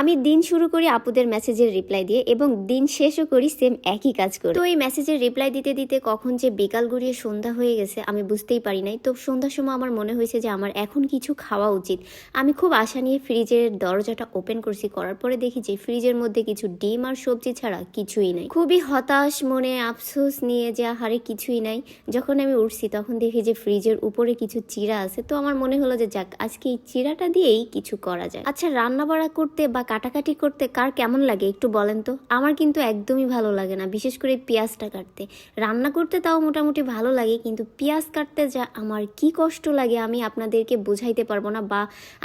আমি দিন শুরু করি আপুদের মেসেজের রিপ্লাই দিয়ে এবং দিন শেষও করি সেম একই কাজ করি। তো এই মেসেজের রিপ্লাই দিতে দিতে কখন যে বিকাল গড়িয়ে সন্ধ্যা হয়ে গেছে, আমি বুঝতেই পারি নাই। তো সন্ধ্যার সময় আমার মনে হয়েছে যে আমার এখন কিছু খাওয়া উচিত। আমি খুব আশা নিয়ে ফ্রিজের দরজাটা ওপেন করছি, করার পরে দেখি যে ফ্রিজের মধ্যে কিছু ডিম আর সবজি ছাড়া কিছুই নাই। খুবই হতাশ মনে, আফসোস নিয়ে যে হারে কিছুই নাই। যখন আমি উঠছি তখন দেখি যে ফ্রিজের উপরে কিছু চিরা আছে। তো আমার মনে হলো যে যাক, আজকে এই চিরাটা দিয়েই কিছু করা যায়। আচ্ছা রান্না বাড়া করতে বা কাটাকাটি করতে কার কেমন লাগে একটু বলেন তো? আমার কিন্তু একদমই ভালো লাগে না, বিশেষ করে পেঁয়াজটা কাটতে। রান্না করতে তাও মোটামুটি ভালো লাগে, কিন্তু পেঁয়াজ কাটতে যা আমার কি কষ্ট লাগে আমি আপনাদেরকে বুঝাইতে পারব না বা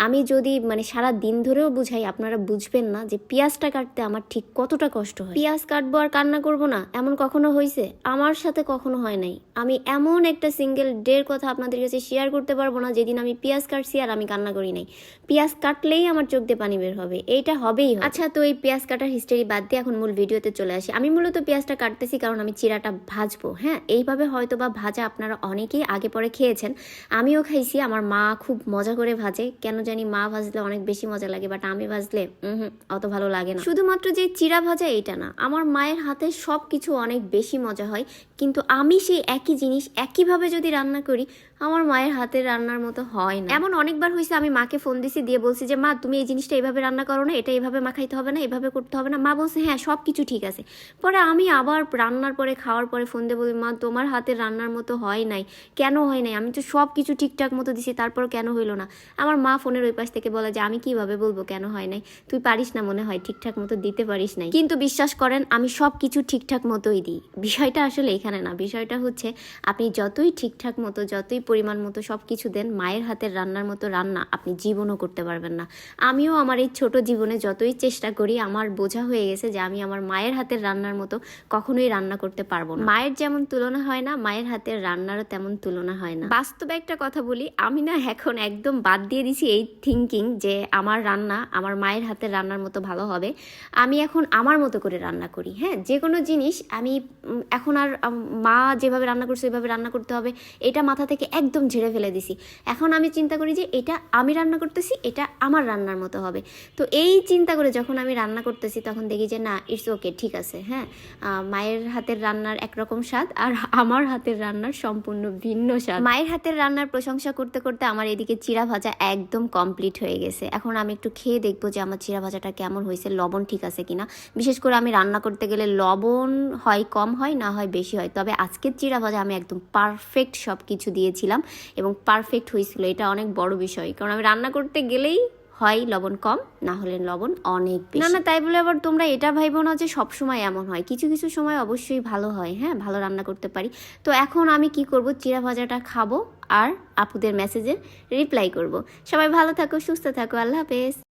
আমি যদি মানে সারা দিন ধরেও বুঝাই, আপনারা বুঝবেন না যে পেঁয়াজটা কাটতে আমার ঠিক কতটা কষ্ট হয়। পেঁয়াজ কাটবো আর কান্না করব না, এমন কখনো হয়েছে আমার সাথে কখনো হয় নাই। আমি এমন একটা সিঙ্গেল ডের কথা আপনাদের কাছে শেয়ার করতে পারব না, যেদিন আমি পেঁয়াজ কাটছি আর আমি কান্না করি নাই। পেঁয়াজ কাটলেই আমার চোখ দিয়ে পানি বের হবে। এইটা হবেই আচ্ছা তো এই পেঁয়াজ কাটার হিস্টোরি বাদ দিয়ে এখন মূল ভিডিওতে চলে আসি। আমি মূলত পেঁয়াজটা কাটতেছি কারণ আমি চিরাটা ভাজবো হ্যাঁ? এইভাবে হয়তো বা ভাজা আপনারা অনেকেই আগে পরে খেয়েছেন। আমিও খাইছি, আমার মা খুব মজা করে ভাজে। কেন জানি মা ভাজলে অনেক বেশি মজা লাগে বাট আমি ভাজলে অত ভালো লাগে না। শুধুমাত্র যে চিরা ভাজা এটা না। আমার মায়ের হাতে সব কিছু অনেক বেশি মজা হয়, কিন্তু আমি সেই একই জিনিস একইভাবে যদি রান্না করি, আমার মায়ের হাতের রান্নার মতো হয় না। এমন অনেকবার হয়েছে আমি মাকে ফোন দিছি, দিয়ে বলছি যে, মা, তুমি এই জিনিসটা এইভাবে রান্না করো না এটা এইভাবে মাখাইতে হবে না, এভাবে করতে হবে না। মা বলছে হ্যাঁ সব কিছু ঠিক আছে। পরে আমি আবার রান্নার পরে, খাওয়ার পরে ফোন দিয়ে বলি, মা, তোমার হাতের রান্নার মতো হয় নাই। কেন হয় নাই? আমি তো সব কিছু ঠিকঠাক মতো দিছি, তারপর কেন হইল না? আমার মা ফোনের ওই পাশ থেকে বলে যে, আমি কীভাবে বলব কেন হয় নাই? তুই পারিস না মনে হয়, ঠিকঠাক মতো দিতে পারিস নাই। কিন্তু বিশ্বাস করেন, আমি সব কিছু ঠিকঠাক মতোই দিই। বিষয়টা আসলে এখানে না, বিষয়টা হচ্ছে আপনি যতই ঠিকঠাক মতো, যতই পরিমাণ মতো সব কিছু দেন, মায়ের হাতের রান্নার মতো রান্না আপনি জীবনও করতে পারবেন না। আমিও আমার এই ছোট জীবনে যতই চেষ্টা করি, আমার বোঝা হয়ে গেছে যে আমি আমার মায়ের হাতের রান্নার মতো কখনোই রান্না করতে পারব না। মায়ের যেমন তুলনা হয় না, মায়ের হাতের রান্নারও তেমন তুলনা হয় না। বাস্তবে একটা কথা বলি, আমি না এখন একদম বাদ দিয়ে দিছি এই থিঙ্কিং যে আমার রান্না, আমার মায়ের হাতের রান্নার মতো ভালো হবে। আমি এখন আমার মতো করে রান্না করি হ্যাঁ? যে কোনো জিনিস আমি এখন আর মা যেভাবে রান্না করছে, ওইভাবে রান্না করতে হবে। এটা মাথা থেকে একদম ঝেড়ে ফেলে দিছি। এখন আমি চিন্তা করি যে এটা আমি রান্না করতেছি, এটা আমার রান্নার মতো হবে। তো এই চিন্তা করে যখন আমি রান্না করতেছি, তখন দেখি যে, না ইটস ওকে ঠিক আছে হ্যাঁ? মায়ের হাতের রান্নার একরকম স্বাদ আর আমার হাতের রান্নার সম্পূর্ণ ভিন্ন স্বাদ। মায়ের হাতের রান্নার প্রশংসা করতে করতে আমার এদিকে চিরা ভাজা একদম কমপ্লিট হয়ে গেছে। এখন আমি একটু খেয়ে দেখব যে, আমার চিরা ভাজাটা কেমন হয়েছে, লবণ ঠিক আছে কিনা? বিশেষ করে আমি রান্না করতে গেলে লবণ হয় কম হয়, না হয় বেশি হয়। তবে আজকের চিরা ভাজা আমি একদম পারফেক্ট সব কিছু দিয়েছিলাম এবং পারফেক্ট হয়েছিল। এটা অনেক বড় বিষয়। কারণ আমি রান্না করতে গেলেই হয় লবণ কম না হলে লবণ অনেক বেশি না না তাই বলে আবার তোমরা এটা ভাইবো না যে সব সময় এমন হয়। কিছু কিছু সময় অবশ্যই ভালো হয় হ্যাঁ? ভালো রান্না করতে পারি। তো এখন আমি কি করব? চিরা ভাজাটা খাব আর আপুদের মেসেজে রিপ্লাই করব। সবাই ভালো থাকো সুস্থ থাকো। আল্লাহ হাফেজ।